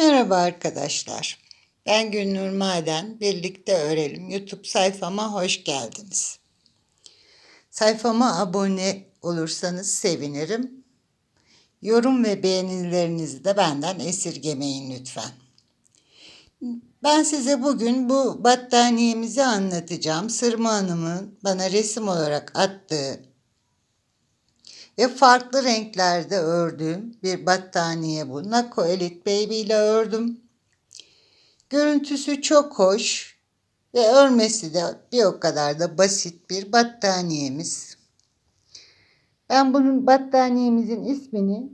Merhaba arkadaşlar. Ben Gülnur Maden. Birlikte Örelim YouTube sayfama hoş geldiniz. Sayfama abone olursanız sevinirim. Yorum ve beğenilerinizi de benden esirgemeyin lütfen. Ben size bugün bu battaniyemizi anlatacağım. Sırma Hanım'ın bana resim olarak attığı ve farklı renklerde ördüğüm bir battaniye bu. Nako Elite Baby ile ördüm. Görüntüsü çok hoş ve örmesi de bir o kadar da basit bir battaniyemiz. Ben bunun battaniyemizin ismini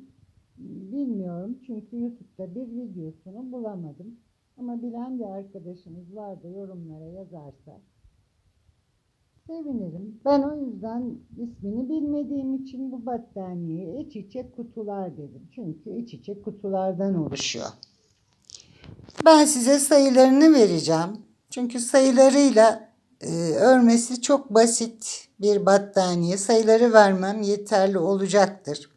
bilmiyorum çünkü YouTube'da bir videosunu bulamadım. Ama bilen bir arkadaşınız var da yorumlara yazarsa sevinirim. Ben o yüzden ismini bilmediğim için bu battaniyeye iç içe kutular dedim. Çünkü iç içe kutulardan oluşuyor. Ben size sayılarını vereceğim. Çünkü sayılarıyla e, örmesi çok basit bir battaniye. Sayıları vermem yeterli olacaktır.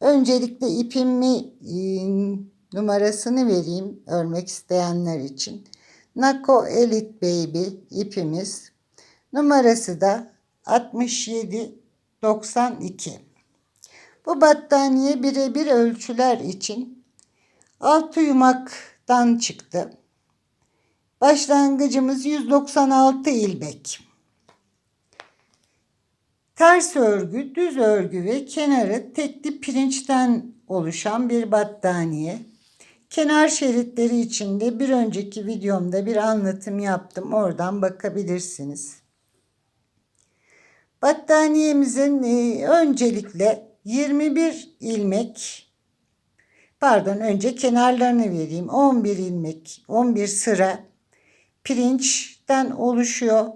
Öncelikle ipimi e, numarasını vereyim örmek isteyenler için. Nako Elite Baby ipimiz. Numarası da 6792. Bu battaniye birebir ölçüler için altı yumaktan çıktı. Başlangıcımız 196 ilmek. Ters örgü, düz örgü ve kenarı tekli pirinçten oluşan bir battaniye. Kenar şeritleri içinde bir önceki videomda bir anlatım yaptım. Oradan bakabilirsiniz. Battaniyemizin e, öncelikle 21 ilmek pardon önce kenarlarını vereyim. 11 ilmek, 11 sıra pirinçten oluşuyor.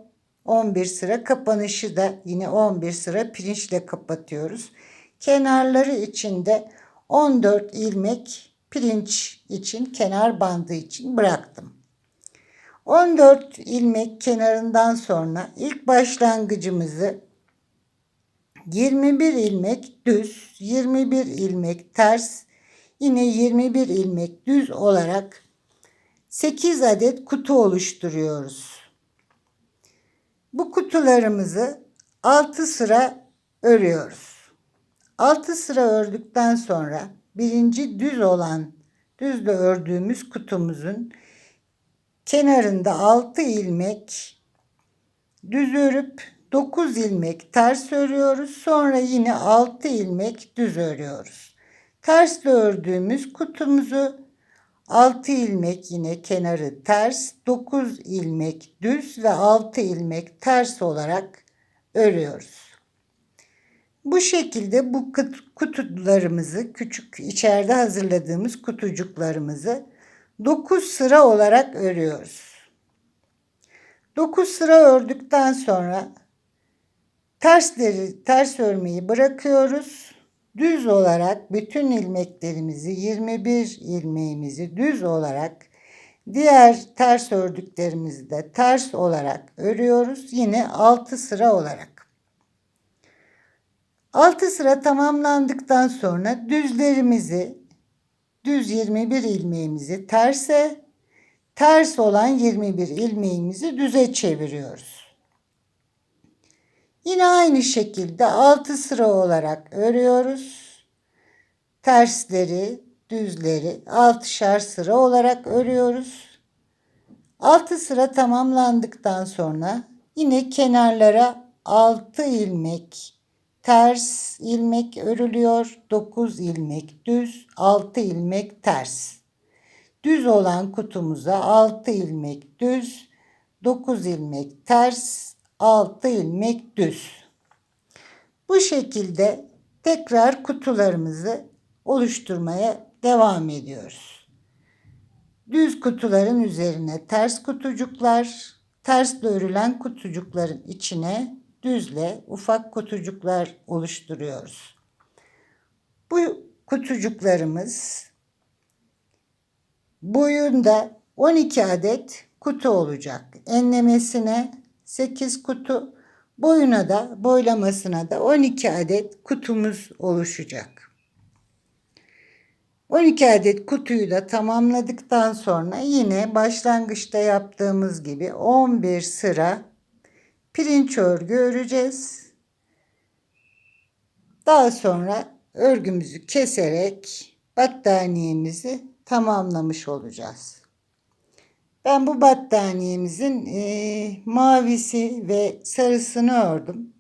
11 sıra kapanışı da yine 11 sıra pirinçle kapatıyoruz. Kenarları içinde 14 ilmek pirinç için kenar bandı için bıraktım. 14 ilmek kenarından sonra ilk başlangıcımızı 21 ilmek düz, 21 ilmek ters, yine 21 ilmek düz olarak 8 adet kutu oluşturuyoruz. Bu kutularımızı 6 sıra örüyoruz. 6 sıra ördükten sonra birinci düz olan düzle ördüğümüz kutumuzun kenarında 6 ilmek düz örüp 9 ilmek ters örüyoruz. Sonra yine 6 ilmek düz örüyoruz. Ters ördüğümüz kutumuzu 6 ilmek yine kenarı ters, 9 ilmek düz ve 6 ilmek ters olarak örüyoruz. Bu şekilde bu kutularımızı küçük içeride hazırladığımız kutucuklarımızı 9 sıra olarak örüyoruz. 9 sıra ördükten sonra Tersleri ters örmeyi bırakıyoruz. Düz olarak bütün ilmeklerimizi 21 ilmeğimizi düz olarak diğer ters ördüklerimizi de ters olarak örüyoruz. Yine 6 sıra olarak. 6 sıra tamamlandıktan sonra düzlerimizi düz 21 ilmeğimizi terse ters olan 21 ilmeğimizi düze çeviriyoruz. Yine aynı şekilde 6 sıra olarak örüyoruz. Tersleri, düzleri 6'şar sıra olarak örüyoruz. 6 sıra tamamlandıktan sonra yine kenarlara 6 ilmek ters ilmek örülüyor. 9 ilmek düz, 6 ilmek ters. Düz olan kutumuza 6 ilmek düz, 9 ilmek ters, 6 ilmek düz. Bu şekilde tekrar kutularımızı oluşturmaya devam ediyoruz. Düz kutuların üzerine ters kutucuklar, ters örülen kutucukların içine düzle ufak kutucuklar oluşturuyoruz. Bu kutucuklarımız boyunda 12 adet kutu olacak. Enlemesine 8 kutu. Boyuna da boylamasına da 12 adet kutumuz oluşacak. 12 adet kutuyu da tamamladıktan sonra yine başlangıçta yaptığımız gibi 11 sıra pirinç örgü öreceğiz. Daha sonra örgümüzü keserek battaniyemizi tamamlamış olacağız. Ben bu battaniyemizin e, mavisi ve sarısını ördüm.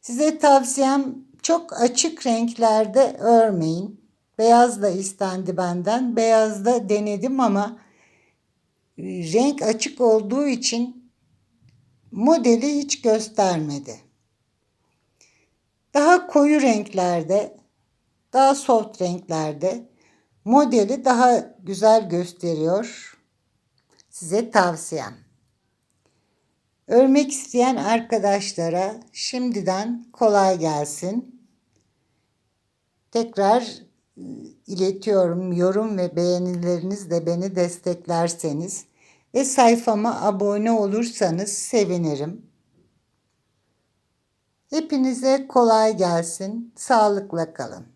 Size tavsiyem çok açık renklerde örmeyin. Beyaz da istendi benden. Beyaz da denedim ama e, renk açık olduğu için modeli hiç göstermedi. Daha koyu renklerde, daha soft renklerde modeli daha güzel gösteriyor. Size tavsiyem. Örmek isteyen arkadaşlara şimdiden kolay gelsin. Tekrar e, iletiyorum. Yorum ve beğenileriniz de beni desteklerseniz ve sayfama abone olursanız sevinirim. Hepinize kolay gelsin. Sağlıkla kalın.